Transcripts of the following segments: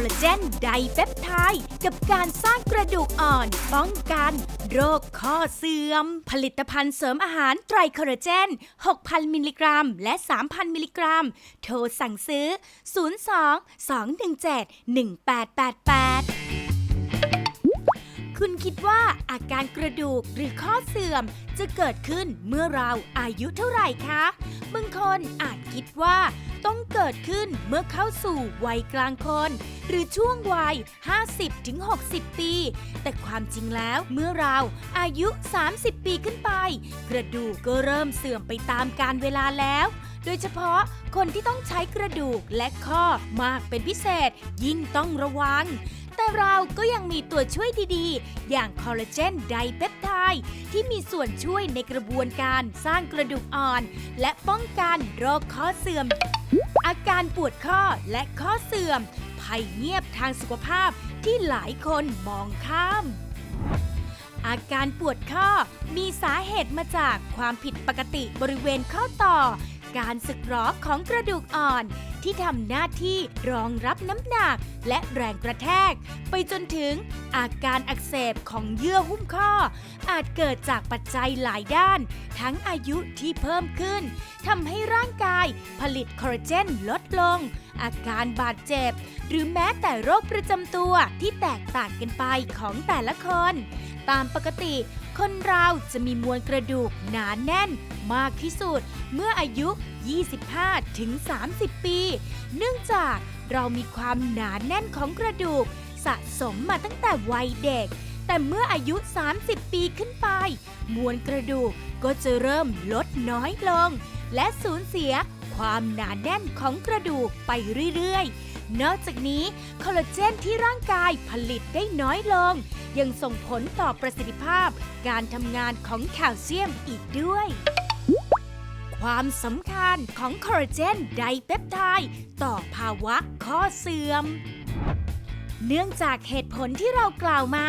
ลลาเจนไดเปปไทด์กับการสร้างกระดูกอ่อน ป้องกัน โรคข้อเสื่อม ผลิตภัณฑ์เสริมอาหารไตรคอลลาเจน 6,000 มิลลิกรัม และ 3,000 มิลลิกรัม โทรสั่งซื้อ 02 217 1888คุณคิดว่าอาการกระดูกหรือข้อเสื่อมจะเกิดขึ้นเมื่อเราอายุเท่าไหร่คะ บางคนอาจคิดว่า ต้องเกิดขึ้นเมื่อเข้าสู่วัยกลางคน หรือช่วงวัย 50-60 ปี แต่ความจริงแล้วเมื่อเราอายุ 30 ปีขึ้นไป กระดูกก็เริ่มเสื่อมไปตามกาลเวลาแล้วโดยเฉพาะคนที่ต้องใช้กระดูกและข้อมากเป็นพิเศษยิ่งต้องระวัง แต่เราก็ยังมีตัวช่วยดีๆ อย่างคอลลาเจนไดเปปไทด์ที่มีส่วนช่วยในกระบวนการสร้างกระดูกอ่อน และป้องกันโรคข้อเสื่อม อาการปวดข้อและข้อเสื่อม ภัยเงียบทางสุขภาพที่หลายคนมองข้าม อาการปวดข้อมีสาเหตุมาจากความผิดปกติบริเวณข้อต่อ การสึกหรอของกระดูกอ่อน ที่ทำหน้าที่รองรับน้ำหนักและแรงกระแทก ไปจนถึงอาการอักเสบของเยื่อหุ้มข้อ อาจเกิดจากปัจจัยหลายด้าน ทั้งอายุที่เพิ่มขึ้นทำให้ร่างกายผลิตคอลลาเจนลดลง อาการบาดเจ็บ หรือแม้แต่โรคประจำตัวที่แตกต่างกันไปของแต่ละคน ตามปกติคนเราจะมีมวลกระดูกหนาแน่นมากที่สุด เมื่ออายุ 25ถึง30 ปีเนื่องจากเรามีความหนาแน่นของกระดูก สะสมมาตั้งแต่วัยเด็ก แต่เมื่ออายุ 30 ปีขึ้นไป มวลกระดูกก็จะเริ่มลดน้อยลง และสูญเสียความหนาแน่นของกระดูกไปเรื่อยๆ นอกจากนี้คอลลาเจนที่ร่างกายผลิตได้น้อยลง ยังส่งผลต่อประสิทธิภาพการทำงานของแคลเซียมอีกด้วย ความสำคัญของคอลลาเจนไดเปปไทด์ต่อภาวะข้อเสื่อม เนื่องจากเหตุผลที่เรากล่าวมา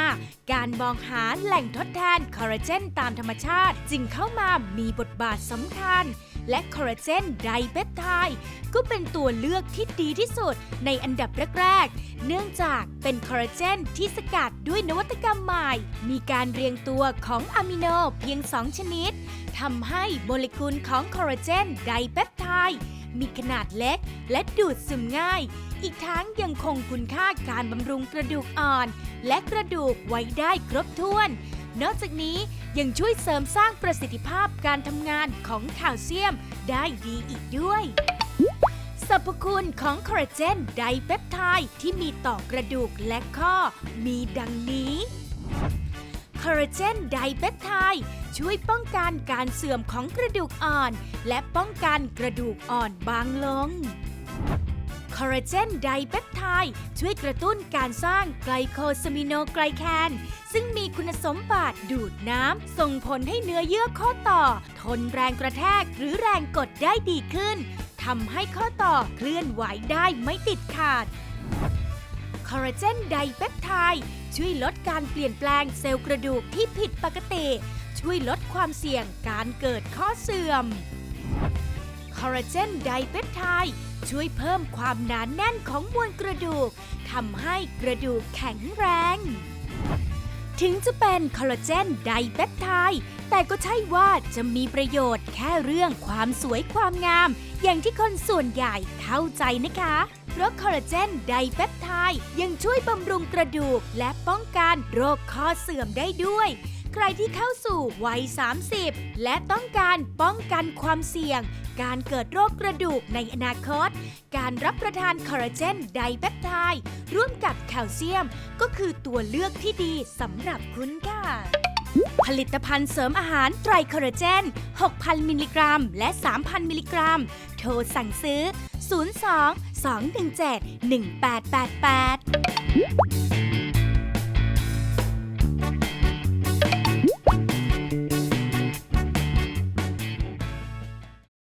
การมองหาแหล่งทดแทนคอลลาเจนตามธรรมชาติจึงเข้ามามีบทบาทสำคัญ และคอลลาเจนไดเปปไทด์ก็เป็นตัวเลือกที่ดีที่สุดในอันดับแรกๆ เนื่องจากเป็นคอลลาเจนที่สกัดด้วยนวัตกรรมใหม่ มีการเรียงตัวของอะมิโนเพียง 2 ชนิดทำให้โมเลกุลของคอลลาเจนไดเปปไทด์มีขนาดเล็กและดูดซึมง่าย อีกทั้งยังคงคุณค่าการบำรุงกระดูกอ่อน และกระดูกไว้ได้ครบถ้วน นอกจากนี้ยังช่วยเสริมสร้างประสิทธิภาพการทำงานของแคลเซียมได้ดีอีกด้วยสรรพคุณของคอลลาเจนไดเปปไทด์ที่มีต่อกระดูกและข้อ มีดังนี้คอลลาเจนไดเปปไทด์ช่วยป้องกันการเสื่อมของกระดูกอ่อน และป้องกันกระดูกอ่อนบางลง อลลาเจนไดเปปไทด์ช่วยกระตุ้นการสร้างไกลโคสมิโนไกลแคน ซึ่งมีคุณสมบัติดูดน้ำ ส่งผลให้เนื้อเยื่อข้อต่อ ทนแรงกระแทกหรือแรงกดได้ดีขึ้นทำให้ข้อต่อเคลื่อนไหวได้ไม่ติดขาดคอลลาเจนไดเปปไทด์ช่วยลดการเปลี่ยนแปลงเซลล์กระดูกที่ผิดปกติ ช่วยลดความเสี่ยงการเกิดข้อเสื่อม คอลลาเจนไดเปปไทด์ช่วยเพิ่มความหนานแน่นของมวลกระดูกทำให้กระดูกแข็งแรง ถึงจะเป็นคอลลาเจนไดเปปไทด์แต่ก็ใช่ว่าจะมีประโยชน์แค่เรื่องความสวยความงาม อย่างที่คนส่วนใหญ่เข้าใจนะคะ เพราะคอลลาเจนไดเปปไทด์ยังช่วยบำรุงกระดูกและป้องกันโรคข้อเสื่อมได้ด้วย ใครที่เข้าสู่วัย 30 และต้องการป้องกันความเสี่ยง การเกิดโรคกระดูกในอนาคต การรับประทานคอลลาเจนไดเปปไทด์ร่วมกับแคลเซียม ก็คือตัวเลือกที่ดีสำหรับคุณค่ะผลิตภัณฑ์เสริมอาหารไตรคอลลาเจน 6,000 มิลลิกรัม และ 3,000 มิลลิกรัม โทรสั่งซื้อ 02 217 1888